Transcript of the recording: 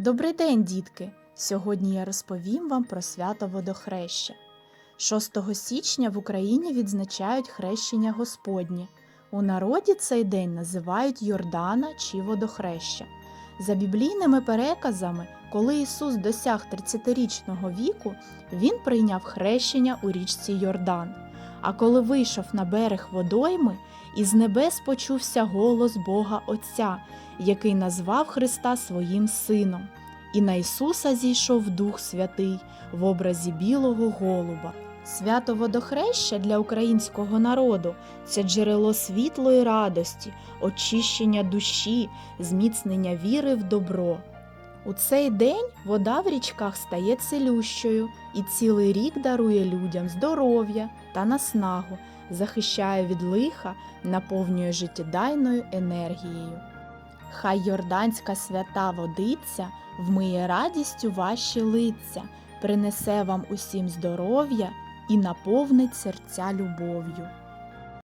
Добрий день, дітки! Сьогодні я розповім вам про свято водохреща. 6 січня в Україні відзначають хрещення Господнє. У народі цей день називають Йордана чи водохреща. За біблійними переказами, коли Ісус досяг 30-річного віку, Він прийняв хрещення у річці Йордан. А коли вийшов на берег водойми, із небес почувся голос Бога Отця, який назвав Христа своїм сином. І на Ісуса зійшов Дух Святий в образі білого голуба. Свято водохреща для українського народу це джерело світлої радості, очищення душі, зміцнення віри в добро. У цей день вода в річках стає цілющою і цілий рік дарує людям здоров'я та наснагу, захищає від лиха, наповнює життєдайною енергією. Хай йорданська свята водиця вмиє радістю ваші лиця, принесе вам усім здоров'я і наповнить серця любов'ю.